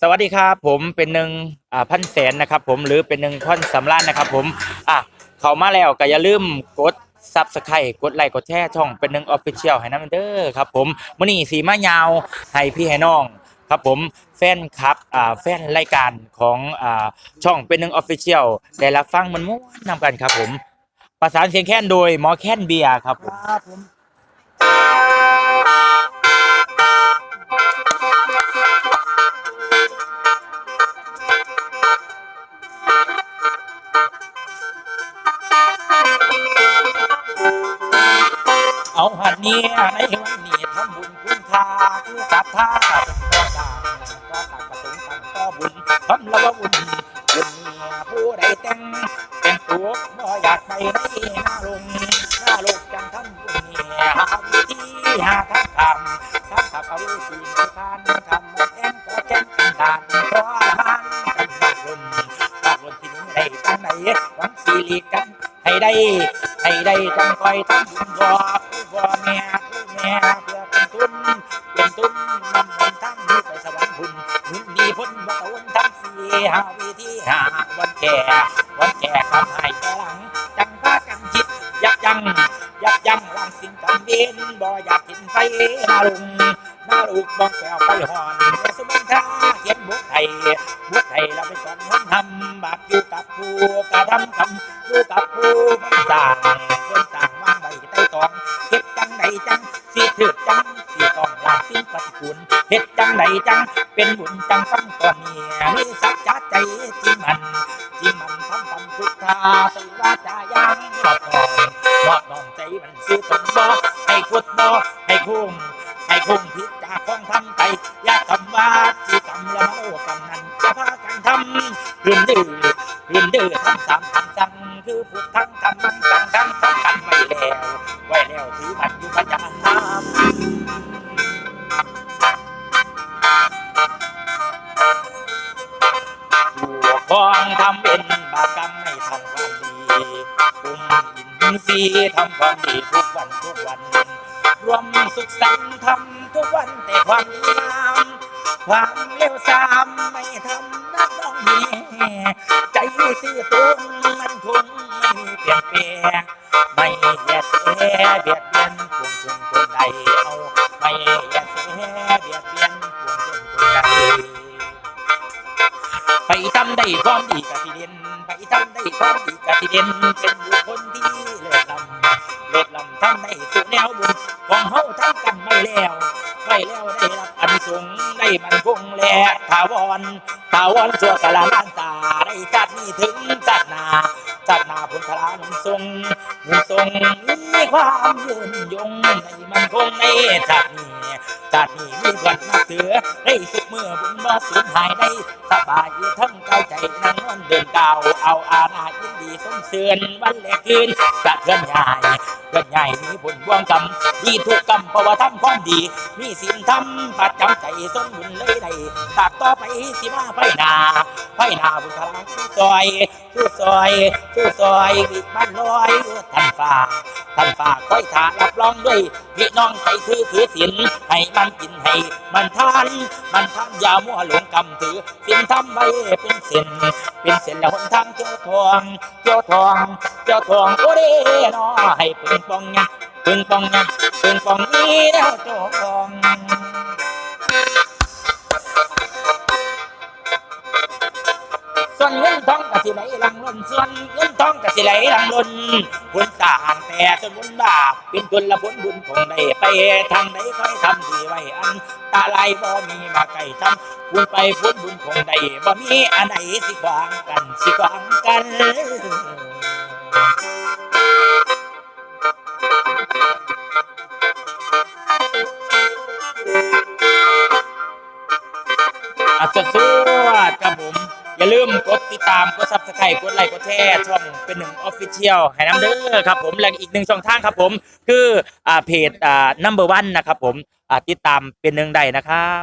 สวัสดีครับผมเป็นหนึ่งอ่าพันแสนนะครับผมหรือเป็นหนึ่งพันสำล้านนะครับผมอะเข้ามาแล้วก็อย่าลืมกดซับสไครต์กดไลค์กดแชร์ช่องเป็นหนึ่งออฟฟิเชียลให้น้ำเด้อครับผมมื้อนี้สีมายาวให้พี่ให้น้องครับผมแฟนคลับอ่าแฟนรายการของอ่าช่องเป็นหนึ่งออฟฟิเชียลได้รับฟังมันม่วนนำกันครับผมประสานเสียงแค้นโดยหมอแค้นเบียร์ครับผม ครับผม เอาหันเนี่ยในวันนี้ทำบุญคุณค่าคือศรัทธาเป็นต่อต่างก็ต่างประสงค์ต่างต่อบุญทำละว่าบุญบุญเนี่ยผู้ใดแต่งแต่งตัวบ่อยากไปในหน้าลงหน้าลงจังทำบุญเนี่ยหาวิธีหาทางคำทางขับเอาวิธีในทานคำมาแทนก็แจ้งกันทานเพราะละมันกันบากลนบากลนที่นี้ได้ตั้งไหนหวังสีลีกัน ให้ได้ให้ได้จังคอยทำบุญรอผู้บ่แม่ผู้แม่เพื่อเป็นทุนเป็นทุนนำหนทางนี้ไปสวรรค์บุญบุญดีพ้นบ่ตะวันทั้งสี่หาวิธีหาวันแก่วันแก่คำให้แต่หลังจังพากันคิดยับยั้งยับยั้งล้างสิ่งกำเบนบ่อยากเห็นไฟนาลุงนาลูกบ้องแก้วไฟหอนแม่สมุนทราเขียนบทไทยบทไทยเราไปสอนคนำบาปอยู่กับผู้กระทำคำอยู่กับผู้มันสร้างคนสร้างวางใบใต้ตองเฮ็ดจังใดจังสิถึกจังสิต้องลาสิ่งปฏิกูลเฮ็ดจังใดจังเป็นบุญจังฟังก่อนเนี่ยมีสัจจะใจจริงมันจริงมันทำคำพุทธาใส่ว่าจายังขอบนองมอบน้องใจมันซื้อตนบ่ให้ขุดบ่ให้คุ้มให้คุ้มพิจาของทำไปอย่าทำว่าจีกรรมและมโนกรรมนั้นจะพากันทำ รื่นดื้อรื่นดื้อทำสามทำจังคือพุทธังธรรมังสังฆังสำคัญไว้แล้วไว้แล้วถือมันอยู่ประจานน้ำผู้คองทำเป็นบาปกรรมไม่ทำความดีกุมอินทรีย์ทำความดีทุกวันทุกวัน รวมสุขสันต์ทำทุกวันแต่ความดีงามความเลวทราม ใจซื่อตรงมันคงไม่มีเปลี่ยนแปลงไม่แยแสเบียดเบียนพวงชนคนใดเอาไม่แยแสเบียดเบียนพวงชนคนใดไปทำได้ความดีกะสิเด่นไปทำได้ความดีกะสิเด่นเป็นบุคคลที่เลิศลำเลิศลำทำได้สุดแนวบุญของเฮาทำกันไม่แล้วไม่แล้วได้ สงได้มันคงและถาวรถาวรชั่วกะละล้านตาได้จัดนี้ถึงจัดนาจัดนาพุทธลานุทรงมุทรงมีความยืนยงในมันคงในจัดนี้ จากนี้มีวันนับถือได้สุกเมื่อบุญบ่สูญหายได้สบายทั้งกายใจนั่งนอนเดินก้าวเอาอาณายินดีสมเสือนวันแลกคืนกะเทือนใหญ่เทือนใหญ่มีบุญบวงกรรมดีทุกกรรมเพราะว่าทำความดี มีศีลธรรมประจำใจสมบุญเลยได้ตากต่อไปสิมาไปนา ไปหนาบุญพลังสู้ซอยสู้ซอยสู้ซอยวิบ้านลอยทันฟ้าทันฟ้าค่อยถารับรองด้วยพี่น้องใจถือถือศีลให้มันกินให้มันทาน มันทานยามัวหลงกำถือสินทำไว้เป็นเส้นเป็นเส้นแล้วหนทางเจ้าทองเจ้าทองเจ้าทองโอเดนอให้ปึงปองไงปึงปองไงปึงปองนี้แล้วเจ้าทอง สิไหลลังล้นส่วนเงินทองกสิไหลลังล้นบุญสร้างแต่จนบุญบาปเป็นตุลผลบุญคงได้ไปทางใดค่อยทำดีไว้อันตาลายบ่มีมาไก่ทำบุญไปพุญบุญคงได้บ่มีอันไหนสิขวางกันสิขวางกันอะสวัสดีครับผม อย่าลืมกดามกดซับสไครต์กดไลค์กดแชร์ช่องเป็นหนึ่งออฟฟิเชียลให้น้ำเด้อครับผมและอีกหนึ่งช่องทางครับผม คืออ่าเพจอ่า number one นะครับผมอ่าติดตามเป็นหนึ่งได้นะครับ